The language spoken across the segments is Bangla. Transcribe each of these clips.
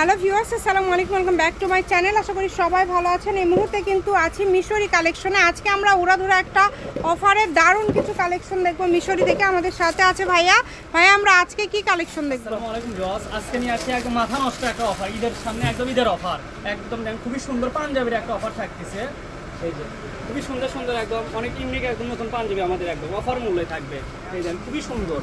হ্যালো ভিউয়ার্স, আসসালামু আলাইকুম, welcome back to my channel. আশা করি সবাই ভালো আছেন। এই মুহূর্তে কিন্তু আছি মিশরি কালেকশনে। আজকে আমরা উড়াধুরা একটা অফারের দারুণ কিছু কালেকশন দেখব মিশরি থেকে আমাদের সাথে আছে ভাইয়া। ভাইয়া, আমরা আজকে কি কালেকশন দেখব? আসসালামু আলাইকুম আজকে নিয়ে আসছি একদম মাথা নষ্ট একটা অফার। ঈদের সামনে একদম ঈদের অফার। একদম খুবই সুন্দর পাঞ্জাবির একটা অফার থাকতেছে। এই যে, খুবই সুন্দর সুন্দর একদম, অনেক ইউনিক একদম নতুন পাঞ্জাবি আমাদের একদম অফার মূল্যে থাকবে। এই দেখেন, খুবই সুন্দর।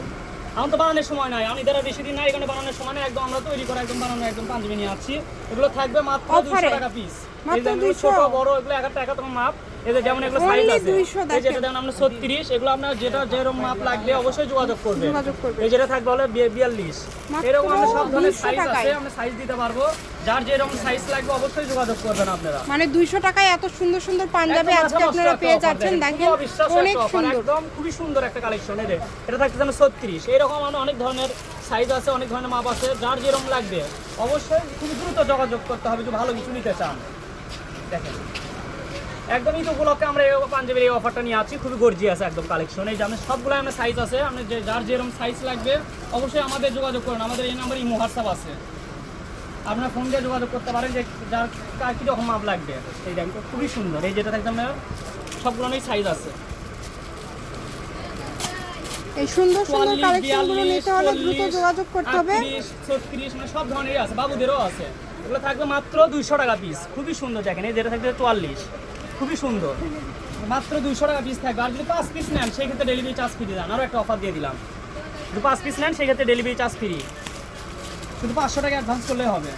আমার তো বানানোর সময় নাই। আমি যারা বেশি দিন নাই এখানে বানানোর সময় নাই। একদম আমরা তৈরি করা একদম বানানো একদম পাঞ্জাবি নিয়ে আসছি। এগুলো থাকবে মাত্র দুশো টাকা পিস মাত্র 200? ছোট বড় এগুলো এক একটা এক একটা মাপ। যে যেমন এগুলো সাইজ আছে এই যেটা। যেমন আমরা ছত্রিশ এগুলো আপনার যেটা যেরকম মাপ লাগবে অবশ্যই যোগাযোগ করবে। যোগাযোগ করবে। এই যেটা থাকবে হলে বিয়াল্লিশ। মাত্র এরকম আমরা সব ধরনের সাইজ আছে আমরা সাইজ দিতে পারব। যার যেরকম সাইজ লাগবে অবশ্যই যোগাযোগ করবেন আপনারা। মানে দুইশো টাকায় এত সুন্দর সুন্দর পাঞ্জাবি আজকে আপনারা পেয়ে যাচ্ছেন দেখেন, অনেক সুন্দর। একদম খুবই সুন্দর একটা কালেকশন এর। এটা থাকছে যেন ছত্রিশ। এরকম আমরা অনেক ধরনের সাইজ আছে অনেক ধরনের মাপ আছে। যার যেরকম লাগবে অবশ্যই খুবই দ্রুত যোগাযোগ করতে হবে যদি ভালো কিছু নিতে চান। দেখেন। একদম ঈদ উপলক্ষে আমরা এই পাঞ্জাবির এই অফারটা নিয়ে আছি। খুবই গর্জি আছে একদম কালেকশন এই যে আমরা সবগুলো আমরা সাইজ আছে আপনি যে যার যেরকম সাইজ লাগবে অবশ্যই আমাদের যোগাযোগ করুন। আমাদের এই নাম্বার ইমো হোয়াটসঅ্যাপ আছে। আপনার ফোন দিয়ে যোগাযোগ করতে পারেন যে যার কার কীরকম মাপ লাগবে। এই দেখেন খুবই সুন্দর। এই যেটা থাকতে আপনার সবগুলোই সাইজ আছে। এই সুন্দর সুন্দর কালেকশনগুলো নিতে হলে দ্রুত যোগাযোগ করতে হবে। 36 মানে সব ধরনেরই আছে। বাবুদেরও আছে। এগুলো থাকবে মাত্র দুইশো টাকা পিস খুবই সুন্দর দেখেন। এই যেটা থাকবে চুয়াল্লিশ। খুবই সুন্দর। মাত্র দুইশো টাকা পিস থাকবে। আর যদি পাঁচ পিস নেন সেই ক্ষেত্রে ডেলিভারি চার্জ ফ্রি দেন। আরও একটা অফার দিয়ে দিলাম। যদি পাঁচ পিস নেন সেই ক্ষেত্রে ডেলিভারি চার্জ ফ্রি শুধু পাঁচশো টাকা অ্যাডভান্স করলেই হবে।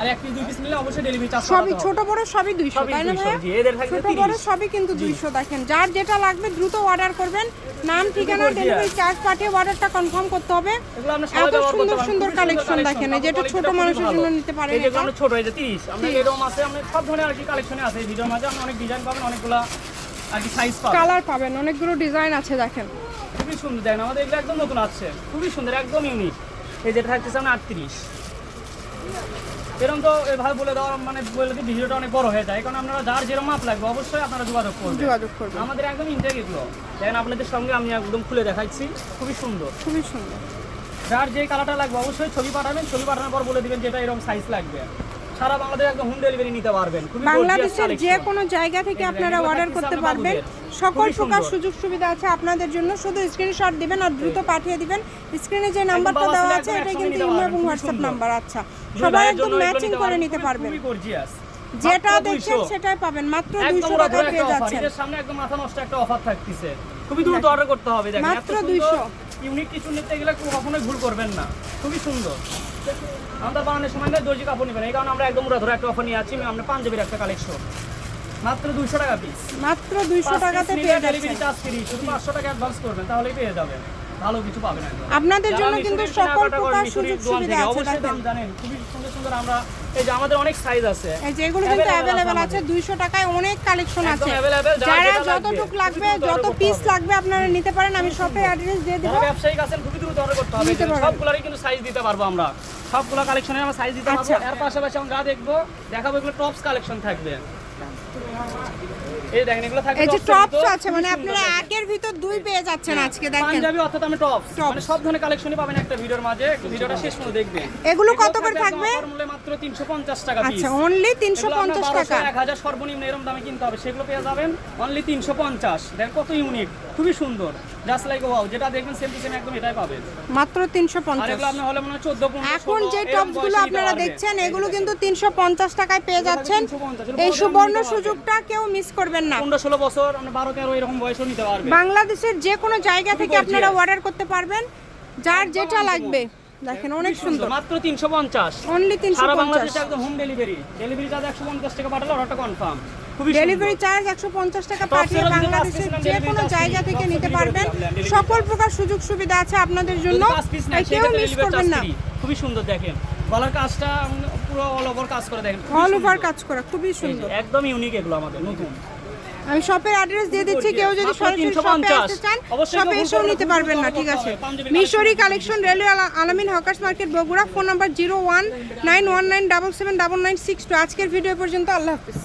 আর এক পিস দুই পিস অবশ্যই ডেলিভারি চার্জ সবই ছোট বড় সবই দুইশো সবই তাই না 200 থাকবে ছোট বড় সবই কিন্তু দুইশো দেখেন। যার যেটা লাগবে দ্রুত অর্ডার করবেন। নাম ঠিকানা ডেলিভারি চার্জ পাঠিয়ে অর্ডারটা কনফার্ম করতে হবে। এত সুন্দর সুন্দর কালেকশন দেখেন। এই যেটা ছোট মানুষের জন্য নিতে পারেন এই যেগুলো ছোট এই যে 30 আমরা এরকম আছে আমরা সব ধরনের আর কি কালেকশনে আছে। এই ভিডিওর মাঝে আপনি অনেক ডিজাইন পাবেন অনেকগুলা আর কি সাইজ পাবেন। কালার পাবেন অনেকগুলো ডিজাইন আছে দেখেন। খুবই সুন্দর দেখেন আমাদের এগুলো একদম নতুন আছে খুবই সুন্দর একদম ইউনিক এই যেটা থাকতেছে আমরা 38 এরকম তো এভাবে বলে দেওয়া মানে বলে দিই ভিডিওটা অনেক বড় হয়ে যায়। কারণ আপনারা যার যেরকম মাপ লাগবে অবশ্যই আপনারা যোগাযোগ করবেন। যোগাযোগ করবেন। আমাদের একদম ইন্টারভিউগুলো এগুলো। দেখেন আপনাদের সঙ্গে আমি একদম খুলে দেখাচ্ছি। খুবই সুন্দর। খুবই সুন্দর। যার যে কালারটা লাগবে অবশ্যই ছবি পাঠাবেন। ছবি পাঠানোর পর বলে দিবেন যেটা এরকম সাইজ লাগবে। সারা বাংলাদেশ একদম হোম ডেলিভারি নিতে পারবেন। বাংলাদেশের যে কোনো জায়গা থেকে আপনারা অর্ডার করতে পারবেন। সকল প্রকার সুযোগ সুবিধা আছে আপনাদের জন্য। শুধু স্ক্রিনশট দিবেন আর দ্রুত পাঠিয়ে দিবেন। স্ক্রিনে যে নাম্বারটা দেওয়া আছে এটা কিন্তু নিতে ইমো এবং হোয়াটসঅ্যাপ নাম্বার আচ্ছা। সবাই একদম ম্যাচিং করে নিতে পারবেন। যেটা দেখছেন সেটাই পাবেন। মাত্র একদম দুইশো ওরা টাকায় ধরে পেয়ে যাচ্ছেন। ঈদের সামনে একদম মাথা নষ্ট একটা অফার থাকতেছে। খুবই দ্রুত অর্ডার করতে হবে। দেখেন মাত্র 200 ইউনিক কিছু নিতে গেলে কখনোই ভুল করবেন না। খুবই সুন্দর। আমরা বানানোর সময় দর্জি কাপড় নেবেন। এই কারণে আমরা একদম উড়া ধরে একটা অফার নিয়ে আছি আমরা পাঞ্জাবির একটা কালেকশন মাত্র দুইশো টাকা পিস মাত্র দুইশো টাকাতে পেয়ে ডেলিভারি চার্জ ফ্রি শুধু পাঁচশো টাকা অ্যাডভান্স করবেন তাহলেই পেয়ে যাবেন। ভালো কিছু পাবেন আপনাদের জন্য কিন্তু সকল প্রকার সুযোগ সুবিধা আছে অবশ্যই দাম জানেন। খুবই সুন্দর সুন্দর আমরা এই যে আমাদের অনেক সাইজ আছে। এই যে কিন্তু অ্যাভেলেবেল আছে আছে দুইশো টাকায় অনেক কালেকশন আছে। যারা যতটুক লাগবে যত পিস লাগবে আপনারা নিতে পারেন। আমি শপের অ্যাড্রেস দিয়ে দেবো। ব্যবসায়িক আছেন খুবই দ্রুত অর্ডার করতে হবে। সবগুলোরই কিন্তু সাইজ দিতে পারব আমরা। সবগুলো কালেকশনের আমরা সাইজ দিতে পারব। আচ্ছা। এর পাশাপাশি আমরা যা দেখব দেখাবো এগুলো টপস কালেকশন থাকবে। এই দেখেন এগুলো থাকবে এই যে টপস আছে মানে আপনারা একের ভিতর দুই পেয়ে যাচ্ছেন আজকে দেখেন। পাঞ্জাবি অর্থাৎ আমি টপস মানে সব ধরনের কালেকশনই পাবেন একটা ভিডিওর মাঝে। একটু ভিডিওটা শেষ পর্যন্ত দেখবেন। এগুলো কত করে থাকবে? মাত্র 350 টাকা পিস আচ্ছা অনলি তিনশো পঞ্চাশ টাকা। এক হাজার সর্বনিম্ন এরকম দামে কিনতে হবে। সেগুলো পেয়ে যাবেন অনলি তিনশো পঞ্চাশ। দেখ কত ইউনিট খুবই সুন্দর। জাস্ট লাইক ওয়াও যেটা দেখবেন সেম টু সেম একদম এটাই পাবেন। মাত্র 350 আর এগুলো আপনি হলে মনে হয় চোদ্দ পনেরো এখন যে এরকম টপসগুলো আপনারা দেখছেন এগুলো কিন্তু তিনশো পঞ্চাশ টাকায় পেয়ে যাচ্ছেন। এই সুবর্ণ সুযোগটা কেউ মিস করবেন না। পনেরো ষোলো বছর মানে বারো তেরো এরকম বয়সও নিতে পারবেন বাংলাদেশের যে কোনো জায়গা থেকে আপনারা অর্ডার করতে পারবেন। যার যেটা লাগবে। দেখেন অনেক সুন্দর। মাত্র তিনশো পঞ্চাশ। অনলি তিনশো সারা বাংলাদেশে একদম হোম ডেলিভারি ডেলিভারি চার্জ একশো পঞ্চাশ টাকা পাঠালে অর্ডারটা কনফার্ম ডেলিভারি চার্জ একশো পঞ্চাশ টাকা পাঠিয়ে বাংলাদেশের যে কোনো জায়গা থেকে নিতে পারবেন। সকল প্রকার সুযোগ সুবিধা আছে আপনাদের জন্য। কেউ মিস করবেন না। খুবই সুন্দর দেখেন। গলার কাজটা পুরো অল ওভার কাজ করে দেখেন। অল ওভার কাজ করা খুবই সুন্দর। একদম ইউনিক এগুলো আমাদের নতুন। আমি শপের অ্যাড্রেস দিয়ে দিচ্ছি কেউ যদি সরাসরি শপে আসতে চান শপে এসেও নিতে পারবেন না ঠিক আছে? Mishri collection railway Alamin hawkers market Bogura phone number zero one nine one nine double seven double nine six two আজকের ভিডিও পর্যন্ত আল্লাহ হাফিজ।